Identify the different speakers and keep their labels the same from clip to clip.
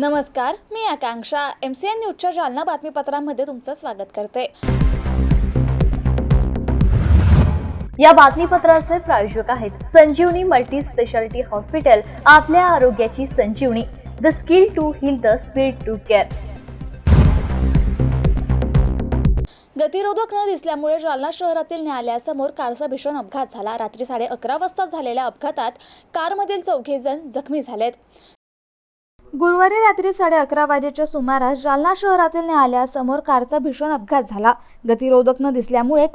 Speaker 1: नमस्कार मी Akanksha. M C N न्यूजच्या जालना बातमीपत्रांमध्ये तुमचं स्वागत करते.
Speaker 2: या बातमीपत्राचे प्रायोजक आहेत संजीवनी मल्टी स्पेशालिटी हॉस्पिटल आपल्या आरोग्याची संजीवनी. The skill to heal the speed to care.
Speaker 1: गतिरोधक न दिसल्यामुळे जालना शहरातील न्यायालयासमोर कारचा भीषण अपघात झाला. रात्री साडे अकरा वाजता झालेल्या अपघातात कारमधील चौघे जण जखमी झालेत. गुरुवारी रात्री साडे अकरा वाजेच्या सुमारास जालना शहरातील न्यायालयासमोर कारचा भीषण अपघात झाला. गतिरोधक न दिसल्यामुळे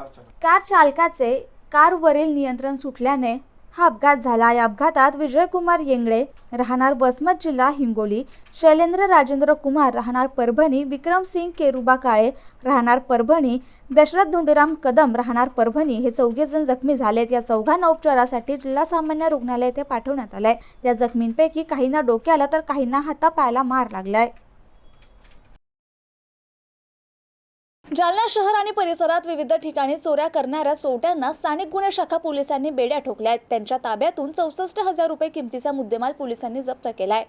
Speaker 1: कार चालकाचे कारवरील नियंत्रण सुटल्याने हा अपघात झाला. या अपघातात विजयकुमार येंगळे राहणार वसमत जिल्हा हिंगोली शैलेंद्र राजेंद्र कुमार राहणार परभणी विक्रमसिंग केरुबा काळे राहणार परभणी दशरथ धोंडीराम कदम राहणार परभणी हे चौघे जण जखमी झालेत. या चौघांना उपचारासाठी जिल्हा सामान्य रुग्णालय येथे पाठवण्यात आलंय. या जखमींपैकी काहींना डोक्याला तर काहींना हातापायाला मार लागलाय. जालना शहर आणि परिसरात विविध ठिकाणी चोऱ्या करणाऱ्या चोरट्यांना स्थानिक गुन्हे शाखा पोलिसांनी बेड्या ठोकल्यात. त्यांच्या ताब्यातून चौसष्ट हजार रुपये किमतीचा मुद्देमाल पोलिसांनी जप्त केलाय.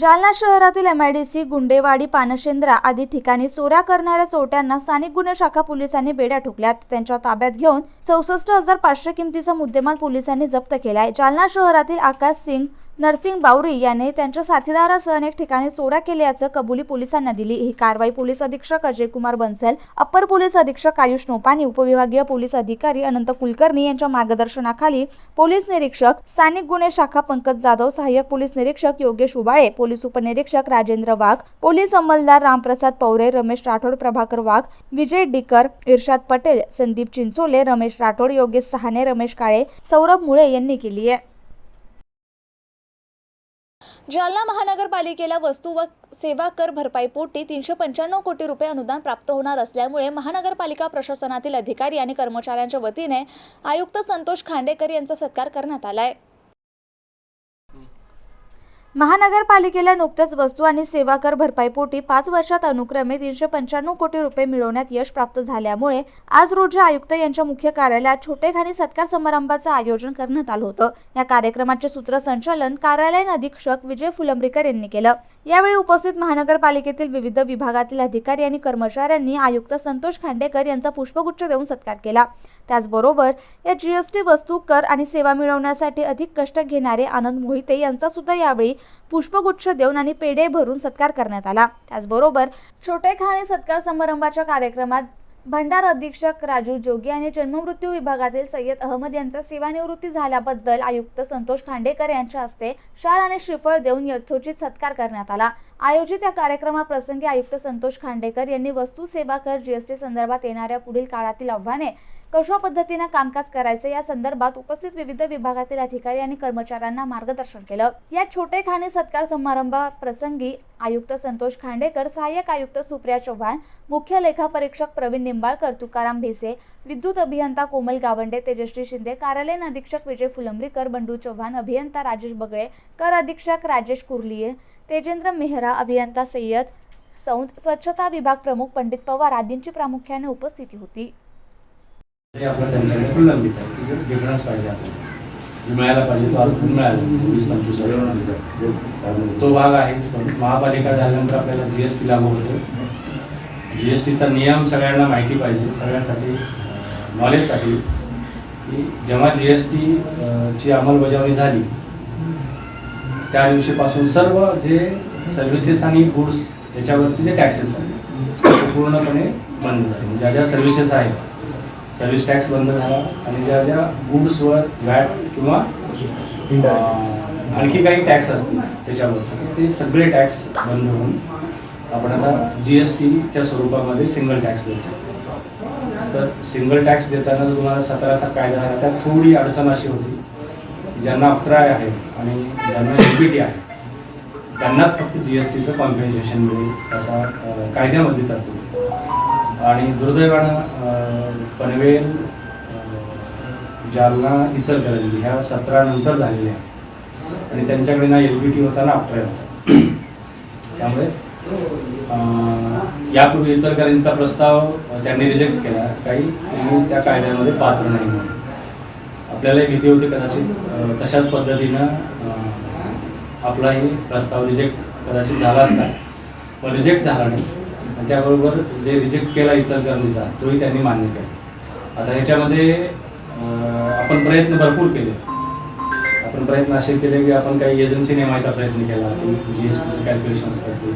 Speaker 1: जालना शहरातील M I D C Gundewadi Panshendra आदी ठिकाणी चोऱ्या करणाऱ्या चोरट्यांना स्थानिक गुन्हे शाखा पोलिसांनी बेड्या ठोकल्यात. त्यांच्या ताब्यात घेऊन चौसष्ट हजार पाचशे किमतीचा मुद्देमाल पोलिसांनी जप्त केलाय. जालना शहरातील आकाश सिंग नरसिंग बावरी याने त्यांच्या साथीदारासह अनेक ठिकाणी चोऱ्या केल्याचं कबुली पोलिसांना दिली. ही कारवाई पोलीस अधीक्षक अजय कुमार बन्सल अप्पर पोलीस अधीक्षक आयुष नोपानी उपविभागीय पोलीस अधिकारी अनंत कुलकर्णी यांच्या मार्गदर्शनाखाली पोलीस निरीक्षक स्थानिक गुन्हे शाखा पंकज जाधव सहाय्यक पोलीस निरीक्षक योगेश उबाळे पोलीस उपनिरीक्षक राजेंद्र वाघ पोलीस अंमलदार रामप्रसाद पवरे रमेश राठोड प्रभाकर वाघ विजय डिकर इर्शाद पटेल संदीप चिंचोले रमेश राठोड योगेश सहाने रमेश काळे सौरभ मुळे यांनी केली आहे. जालना महानगरपालिकेला वस्तू व सेवा कर भरपाईपोटी तीनशे पंच्याण्णव कोटी रुपये अनुदान प्राप्त होणार असल्यामुळे महानगरपालिका प्रशासनातील अधिकारी आणि कर्मचाऱ्यांच्या वतीने आयुक्त संतोष खांडेकर यांचा सत्कार करण्यात आला आहे महानगरपालिकेला नुकत्याच वस्तू आणि सेवा कर भरपाईपोटी पाच वर्षात अनुक्रमे तीनशे पंच्याण्णव कोटी रुपये मिळवण्यात यश प्राप्त झाल्यामुळे आज रोजी आयुक्त यांच्या मुख्य कार्यालयात छोटेखानी सत्कार समारंभाचं आयोजन करण्यात आलं होतं. या कार्यक्रमाचे सूत्रसंचालन कार्यालयीन अधीक्षक विजय फुलंब्रीकर यांनी केलं. यावेळी उपस्थित महानगरपालिकेतील विविध विभागातील अधिकारी आणि कर्मचाऱ्यांनी आयुक्त संतोष खांडेकर यांचा पुष्पगुच्छ देऊन सत्कार केला. त्याचबरोबर या जी एस टी वस्तू कर आणि सेवा मिळवण्यासाठी अधिक कष्ट घेणारे आनंद मोहिते यांचा सुद्धा यावेळी पुष्पगुच्छ देऊन आणि पेढे भरून सत्कार करण्यात आला. त्याचबरोबर छोटे खाणे सत्कार समारंभाच्या कार्यक्रमात भंडार अधीक्षक राजू जोगी आणि जन्ममृत्यू विभागातील सय्यद अहमद यांचा सेवानिवृत्ती झाल्याबद्दल आयुक्त संतोष खांडेकर यांच्या हस्ते शाल आणि श्रीफळ देऊन यथोचित सत्कार करण्यात आला. आयोजित या कार्यक्रमाप्रसंगी आयुक्त संतोष खांडेकर यांनी वस्तू सेवा कर जीएसटी संदर्भात येणाऱ्या पुढील काळातील आव्हाने कशा पद्धतीने कामकाज करायचे या संदर्भात उपस्थित विविध विभागातील अधिकारी आणि कर्मचाऱ्यांना मार्गदर्शन केलं. या छोटे खाणे सत्कार समारंभाप्रसंगी आयुक्त संतोष खांडेकर सहाय्यक आयुक्त सुप्रिया चव्हाण मुख्य लेखापरीक्षक प्रवीण निंबाळकर तुकाराम भेसे विद्युत अभियंता कोमल गावंडे तेजश्री शिंदे कार्यालयीन अधीक्षक विजय फुलंब्रीकर बंडू चव्हाण अभियंता राजेश बगळे कर अधीक्षक राजेश कुर्लिये तेजेंद्र मेहरा अभियंता सय्यद सौंद स्वच्छता विभाग प्रमुख पंडित पवार आदींची प्रामुख्याने उपस्थिती होती.
Speaker 3: हे आपलं त्यांच्याकडे प्रलंबित देतात की पाहिजे आपण मिळायला पाहिजे तो अजून मिळाला. वीस पंचवीस हजार तो भाग आहेच पण महापालिका झाल्यानंतर आपल्याला जी एस टी लागू होतो. जी एस टीचा नियम सगळ्यांना माहिती पाहिजे. सगळ्यांसाठी नॉलेजसाठी की जेव्हा जी एस टी ची अंमलबजावणी झाली त्या दिवशीपासून सर्व जे सर्व्हिसेस आणि गुड्स याच्यावरचे जे टॅक्सेस आहेत ते पूर्णपणे बंद झाले. ज्या ज्या सर्व्हिसेस आहेत सर्व्हिस टॅक्स बंद झाला आणि ज्या ज्या गुड्सवर वॅट किंवा आणखी काही टॅक्स असतील त्याच्यावर. ते सगळे टॅक्स बंद होऊन आपण आता जी एस टीच्या स्वरूपामध्ये सिंगल टॅक्स देतो. तर सिंगल टॅक्स देताना जो तुम्हाला सतराचा कायदा आहे त्यात थोडी अडचण अशी होती ज्यांना अप्राय आहे आणि ज्यांना एल पी टी आहे त्यांनाच फक्त जी एस टीचं कॉम्पेन्सेशन मिळेल असा कायद्यामध्ये तरतूद आणि दुर्दैवानं पनवेल जालना इचलकरंजी ह्या सत्रानंतर झालेल्या आहेत. आणि त्यांच्याकडे ना एल बी टी होता ना अप्राय होता त्यामुळे यापूर्वी इचलकरंजीचा प्रस्ताव त्यांनी रिजेक्ट केला. काही त्या कायद्यामध्ये पात्र नाही म्हणून. आपल्यालाही भीती होती कदाचित तशाच पद्धतीनं आपलाही प्रस्ताव रिजेक्ट कदाचित झाला असता. पण रिजेक्ट झाला नाही. आणि त्याबरोबर जे रिजेक्ट केला इचलकरंजीचा तोही त्यांनी मान्य केला. आता याच्यामध्ये आपण प्रयत्न भरपूर केले. आपण प्रयत्न असे केले की आपण काही एजन्सी नेमायचा प्रयत्न केला की जी एस टीचं कॅल्क्युलेशन्स करतील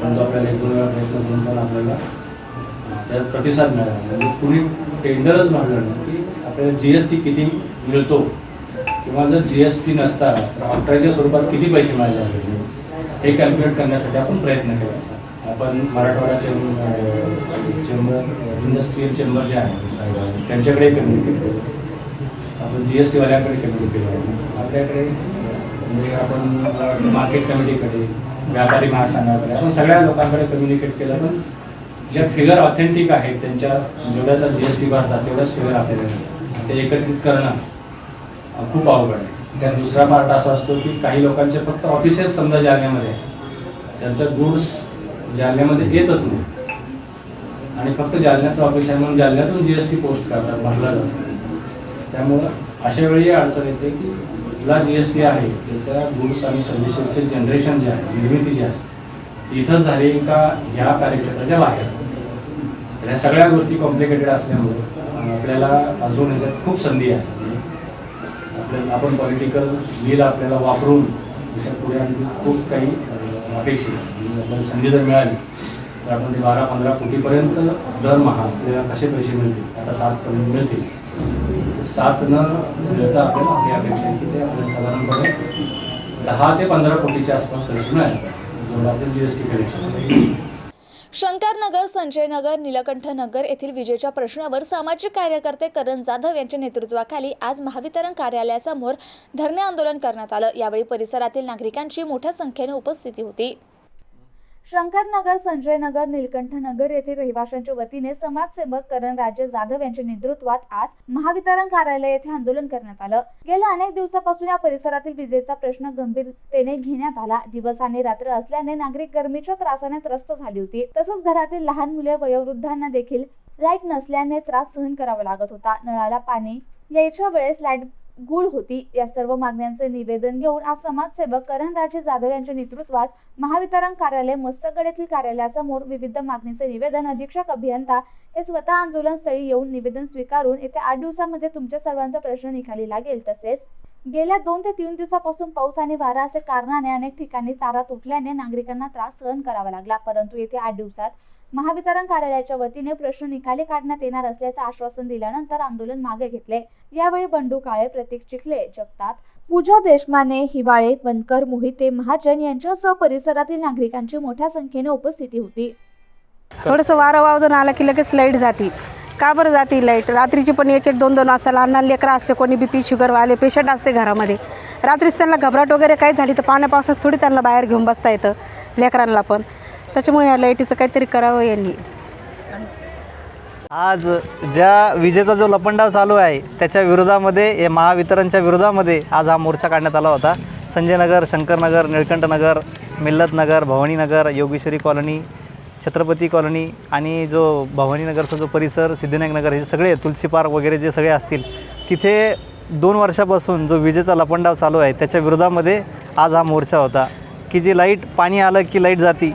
Speaker 3: परंतु आपल्याला एक दोन वेळा प्रयत्न करून पण आपल्याला त्यात प्रतिसाद मिळाला. म्हणजे कुणी टेंडरच भरलं नाही की आपल्याला जी एस टी किती मिळतो. किंवा जर जी एस टी नसता तर ऑक्ट्राच्या स्वरूपात किती पैसे मिळाले असतील? हे कॅल्क्युलेट करण्यासाठी आपण प्रयत्न केला. आपण मराठवाड्याचे चेंबर इंडस्ट्रीयल चेंबर जे आहे त्यांच्याकडे कम्युनिकेट करतो आपण जी एस टीवाल्याकडे कम्युनिकेट केलं आपल्याकडे म्हणजे आपण मला वाटतं मार्केट कमिटीकडे व्यापारी महासंघाकडे आपण सगळ्या लोकांकडे कम्युनिकेट केलं पण ज्या फिगर ऑथेंटिक आहेत त्यांच्या जेवढ्याचा जी एस टी भरतात तेवढाच फिगर आपल्याला ते एकत्रित करणं खूप अवघड आहे. त्यात दुसरा पार्ट असा असतो की काही लोकांचे फक्त ऑफिसेस समजा जालन्यामध्ये त्यांचं गुड्स जालन्यामध्ये येतच नाही. आणि फक्त जालन्याचं ऑफिस आहे म्हणून जालन्यातून जी एस टी पोस्ट करतात भरला जातो. त्यामुळं अशा वेळी अडचण येते की ला जी एस टी आहे त्याच्या गुड्स आणि सर्व्हिसेसचे जनरेशन जे आहे निर्मिती जी आहे इथं झाली का ह्या कार्यक्षेत्राच्या बाहेर. या सगळ्या गोष्टी कॉम्प्लिकेटेड असल्यामुळे आपल्याला अजून ह्याच्यात खूप संधी आहे. आपल्याला आपण पॉलिटिकल बिल आपल्याला वापरून त्याच्या पुढे आणखी खूप काही अपेक्षित आपल्याला संधी जर मिळाली तर आपण ते बारा पंधरा कोटीपर्यंत दरमहा आपल्याला कसे पैसे मिळतील? आता सातपर्यंत मिळतील. सात न मिळता आपल्याला आपली अपेक्षा आहे की ते आपल्याला साधारणपणे दहा ते पंधरा कोटीच्या आसपास पैसे मिळाले. जेवढं आपलं G S T collection
Speaker 1: Shankarnagar Sanjaynagar Nilkanthnagar येथील विजेच्या प्रश्नावर सामाजिक कार्यकर्ते करण जाधव यांच्या नेतृत्वाखाली आज महावितरण कार्यालयासमोर धरणे आंदोलन करण्यात आलं. यावेळी परिसरातील नागरिकांची मोठ्या संख्येने उपस्थिती होती. शंकरनगर संजयनगर निलकंठनगर येथील रहिवाशांच्या वतीने समाजसेवक करण राजे जाधव यांच्या नेतृत्वात आज महावितरण कार्यालय येथे आंदोलन करण्यात आलं. गेल्या अनेक दिवसापासून या परिसरातील विजेचा प्रश्न गंभीरतेने घेण्यात आला. दिवस आणि रात्र असल्याने नागरिक गरमीच्या त्रासाने त्रस्त झाली होती. तसंच घरातील लहान मुले वयोवृद्धांना देखील लाइट नसल्याने त्रास सहन करावा लागत होता. नळाला पाणी यायच्या वेळेस लाइट गुळ होती. या सर्व मागण्यांचे निवेदन घेऊन आज समाजसेवक करणराजे जाधव यांच्या नेतृत्वात महावितरण कार्यालय मस्तगड येथील कार्यालयासमोर विविध मागणीचे निवेदन अधीक्षक अभियंता हे स्वतः आंदोलनस्थळी येऊन निवेदन स्वीकारून येत्या आठ दिवसामध्ये तुमच्या सर्वांचा प्रश्न निकाली लागेल. तसेच गेल्या दोन ते तीन दिवसापासून पाऊस आणि वारा असे कारणाने अनेक ठिकाणी तारा तुटल्याने नागरिकांना त्रास सहन करावा लागला. परंतु येत्या आठ दिवसात महावितरण कार्यालयाच्या वतीने प्रश्न निकाली काढण्यात येणार असल्याचं आश्वासन दिल्यानंतर आंदोलन मागे घेतले. यावेळी बंडू काळे प्रतीक चिखले जगतात पूजा देशमाने हिवाळे वनकर मोहिते महाजन यांच्यासह परिसरातील नागरिकांची मोठ्या संख्येने उपस्थिती होती.
Speaker 4: थोडंसं वारं वावदून आलं की लगेच लाइट जाती. का बरं जाती लाइट? रात्रीची पण एक एक दोन दोन वाजता लहान लहान लेकरं असते कोणी बी पी शुगरवाले पेशंट असते घरामध्ये. रात्रीच त्यांना घबराट वगैरे काही झाली तर पाण्या पावसात थोडी त्यांना बाहेर घेऊन बसता येतं लेकरांना पण. त्याच्यामुळे या लाईटीचं काहीतरी करावं यांनी.
Speaker 5: आज ज्या विजेचा जो लपंडाव चालू आहे त्याच्या विरोधामध्ये या महावितरणच्या विरोधामध्ये आज हा मोर्चा काढण्यात आला होता. संजयनगर शंकरनगर निळकंठनगर मिल्लतनगर भवानीनगर योगेश्वरी कॉलनी छत्रपती कॉलनी आणि जो भवानीनगरचा जो परिसर सिद्धिनायक नगर हे सगळे तुलसी पार्क वगैरे जे सगळे असतील तिथे दोन वर्षापासून जो विजेचा लपंडाव चालू आहे त्याच्या विरोधामध्ये आज हा मोर्चा होता. की जी लाइट पाणी आलं की लाइट जाती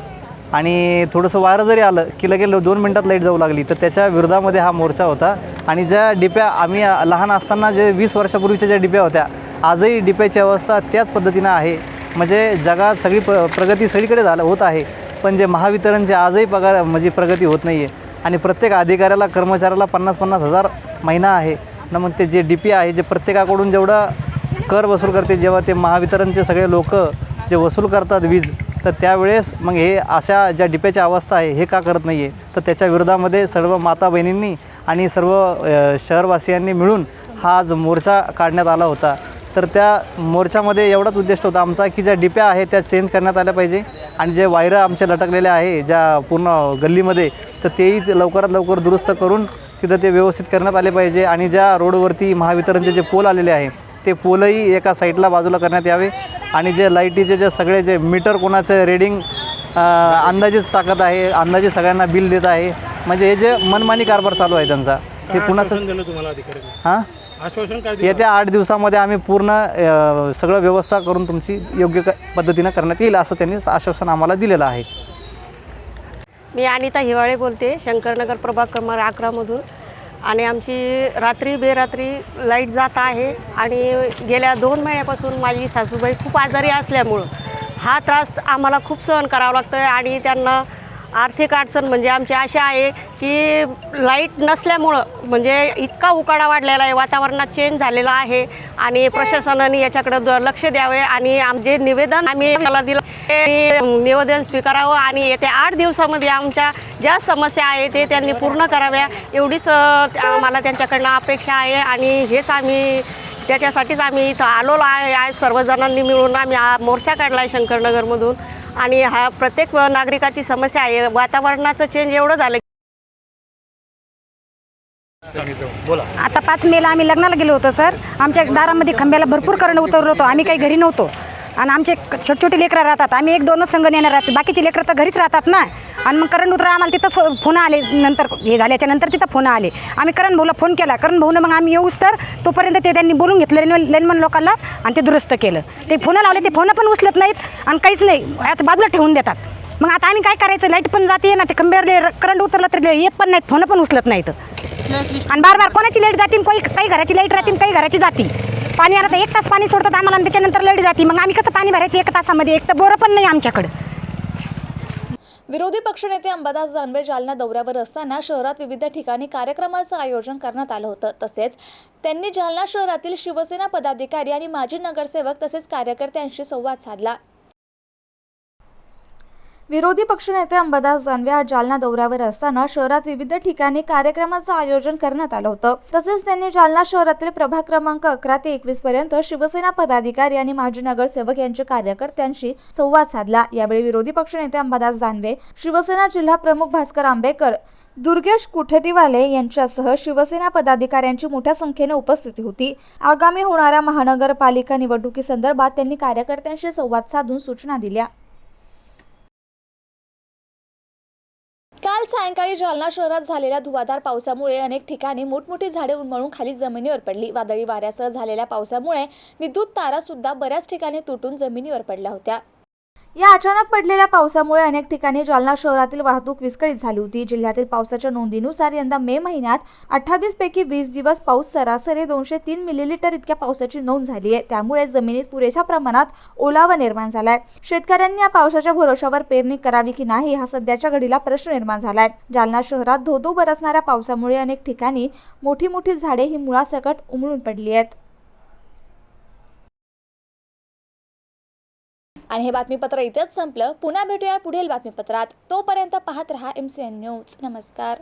Speaker 5: आणि थोडंसं वारं जरी आलं की लगेच दोन मिनटात लाइट जाऊ लागली तर त्याच्या विरोधामध्ये हा मोर्चा होता. आणि ज्या डिप्या आम्ही लहान असताना जे वीस वर्षापूर्वीच्या ज्या डिप्या होत्या आजही डिप्याची अवस्था त्याच पद्धतीनं आहे. म्हणजे जगात सगळी प्र प्रगती सगळीकडे झालं होत आहे. पण जे महावितरणचे आजही पगार म्हणजे प्रगती होत नाही आहे आणि प्रत्येक अधिकाऱ्याला कर्मचाऱ्याला पन्नास पन्नास हजार महिना आहे. ना मग ते जे डी पी आहे जे प्रत्येकाकडून जेवढं कर वसूल करते जेव्हा ते महावितरणचे सगळे लोक जे वसूल करतात वीज तर त्यावेळेस मग हे अशा ज्या डिप्याची अवस्था आहे हे का करत नाही आहे तर त्याच्या विरोधामध्ये सर्व माता बहिणींनी आणि सर्व शहरवासियांनी मिळून हा आज मोर्चा काढण्यात आला होता. तर त्या मोर्चामध्ये एवढाच उद्देश होता आमचा की ज्या डिप्या आहे त्या चेंज करण्यात आल्या पाहिजे आणि जे वायरं आमच्या लटकलेले आहे ज्या पूर्ण गल्लीमध्ये तर तेही लवकरात लवकर दुरुस्त करून तिथं ते व्यवस्थित करण्यात आले पाहिजे आणि ज्या रोडवरती महावितरणचे जे पोल आलेले आहे ते पोलही एका साईडला बाजूला करण्यात यावे. आणि जे लाईटीचे जे सगळे जे मीटर कोणाचं रेडिंग अंदाजेच टाकत आहे अंदाजे सगळ्यांना बिल देत आहे. म्हणजे हे जे मनमानी कारभार चालू आहे त्यांचा हे कुणाचं
Speaker 6: दिलं तुम्हाला अधिकारी
Speaker 5: हां?
Speaker 6: आश्वासन काय दिलं?
Speaker 5: येत्या आठ दिवसामध्ये आम्ही पूर्ण सगळं व्यवस्था करून तुमची योग्य पद्धतीनं करण्यात येईल असं त्यांनी आश्वासन आम्हाला दिलेलं आहे.
Speaker 7: मी अनिता हिवाळे बोलते शंकरनगर प्रभाग क्रमांक अकरामधून आणि आमची रात्री बेरात्री लाइट जात आहे आणि गेल्या दोन महिन्यापासून माझी सासूबाई खूप आजारी असल्यामुळं हा त्रास आम्हाला खूप सहन करावा लागतो आहे आणि त्यांना आर्थिक अडचण म्हणजे आमची अशी आहे की लाइट नसल्यामुळं म्हणजे इतका उकाडा वाढलेला आहे वातावरणात चेंज झालेला आहे आणि प्रशासनाने याच्याकडे लक्ष द्यावे आणि आमचे निवेदन आम्ही त्याला दिलं ते निवेदन स्वीकारावं आणि येत्या आठ दिवसामध्ये आमच्या ज्या समस्या आहे ते त्यांनी पूर्ण कराव्या एवढीच आम्हाला त्यांच्याकडनं अपेक्षा आहे आणि हेच आम्ही त्याच्यासाठीच आम्ही इथं आलोलो आहे आज सर्वजणांनी मिळून आम्ही मोर्चा काढला आहे शंकरनगरमधून. आणि हा प्रत्येक नागरिकाची समस्या आहे. वातावरणाचं चेंज एवढं झालं
Speaker 8: आता पाच मेला आम्ही लग्नाला गेलो होतो सर. आमच्या दारामध्ये खंब्याला भरपूर करंट उतरलो होतो. आम्ही काही घरी नव्हतो. आणि आमचे छोटे छोटे लेकरं राहतात. आम्ही एक दोनच संघ नेणार राहते. बाकीचे लेकरं तर घरीच राहतात ना. आणि मग करण उतरा आम्हाला तिथं फोन आले नंतर हे झाल्याच्यानंतर तिथं फोन आले. आम्ही करण भाऊला फोन केला. करण भाऊनं मग आम्ही येऊच तर तोपर्यंत ते त्यांनी बोलून घेतलं लेन लेनमन लोकांना आणि ते दुरुस्त केलं. ते फोनं लावले ते फोन पण उचलत नाहीत आणि काहीच नाही. याच बाजूला ठेवून देतात. मग आता आम्ही काय करायचं? लाइट पण जाते ना ते खंब्यावर करंट उतरलं तरी येत पण नाहीत. फोन पण उचलत नाहीत. आणि बार बार कोणाची लाइट जातील काही काही घराची लाइट राहतील काही घराची जाती. पाणी आलं तर एक तास पाणी सोडतात आम्हाला आणि त्याच्यानंतर लाइट जाते. मग आम्ही कसं पाणी भरायचं एक तासामध्ये? एक तर बोरं पण नाही आमच्याकडं.
Speaker 1: विरोधी पक्षनेते अंबादास दानवे जालना दौऱ्यावर असताना शहरात विविध ठिकाणी कार्यक्रमाचं आयोजन करण्यात आलं होतं. तसेच त्यांनी जालना शहरातील शिवसेना पदाधिकारी आणि माजी नगरसेवक तसेच कार्यकर्त्यांशी संवाद साधला. विरोधी पक्षनेते अंबादास दानवे आज जालना दौऱ्यावर असताना शहरात विविध ठिकाणी कार्यक्रमाचं आयोजन करण्यात आलं होतं. तसेच त्यांनी जालना शहरातील प्रभाग क्रमांक अकरा ते एकवीस पर्यंत शिवसेना पदाधिकारी आणि माजी नगरसेवक यांच्या कार्यकर्त्यांशी संवाद साधला. यावेळी विरोधी पक्षनेते अंबादास दानवे शिवसेना जिल्हा प्रमुख भास्कर आंबेकर दुर्गेश कुठेटीवाले यांच्यासह शिवसेना पदाधिकाऱ्यांची मोठ्या संख्येने उपस्थिती होती. आगामी होणाऱ्या महानगरपालिका निवडणुकीसंदर्भात त्यांनी कार्यकर्त्यांशी संवाद साधून सूचना दिल्या. काल सायंकाळी जालना शहरात झालेल्या धुवाधार पावसामुळे अनेक ठिकाणी मोठमोठी झाडे उन्मळून खाली जमिनीवर पडली. वादळी वाऱ्यासह झालेल्या पावसामुळे विद्युत तारा सुद्धा बऱ्याच ठिकाणी तुटून जमिनीवर पडल्या होत्या. या अचानक पडलेल्या पावसामुळे अनेक ठिकाणी जालना शहरातील वाहतूक विस्कळीत झाली होती. जिल्ह्यातील पावसाच्या नोंदीनुसार यंदा मे महिन्यात अठ्ठावीस पैकी वीस दिवस पाऊस सरासरी दोनशे तीन मिलीलीटर इतक्या पावसाची नोंद झाली आहे. त्यामुळे जमिनीत पुरेशा प्रमाणात ओलावा निर्माण झालाय. शेतकऱ्यांनी या पावसाच्या भरोशावर पेरणी करावी की नाही हा सध्याच्या घडीला प्रश्न निर्माण झालाय. जालना शहरात धोधो बरसणाऱ्या पावसामुळे अनेक ठिकाणी मोठी मोठी झाडे ही मुळासकट उमळून पडली आहेत. आणि हे बातमीपत्र इथेच संपलं. पुन्हा भेटूया पुढील बातमीपत्रात. तोपर्यंत पाहत रहा एम सी एन न्यूज नमस्कार.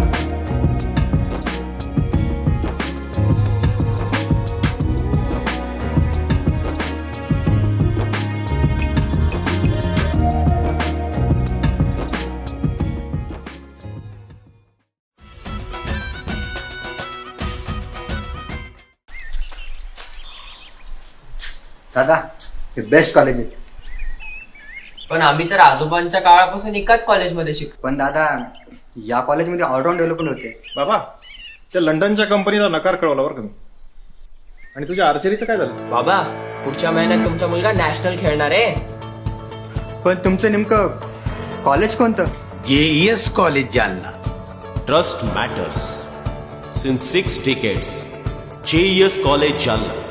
Speaker 6: हे बेस्ट कॉलेज आहे.
Speaker 9: पण आम्ही तर आजोबांच्या काळापासून एकाच कॉलेजमध्ये शिकतो
Speaker 6: पण दादा या कॉलेजमध्ये ऑलराऊंड डेव्हलपमेंट होते.
Speaker 10: बाबा त्या लंडनच्या कंपनीला नकार कळवला बरं का मी. आणि तुझ्या आर्चरीचं काय झालं?
Speaker 9: बाबा पुढच्या महिन्यात तुमचा मुलगा नॅशनल खेळणार आहे.
Speaker 6: पण तुमचं नेमकं कॉलेज कोणतं?
Speaker 11: JES college Jalna. Trust matters since six decades JES college Jalna.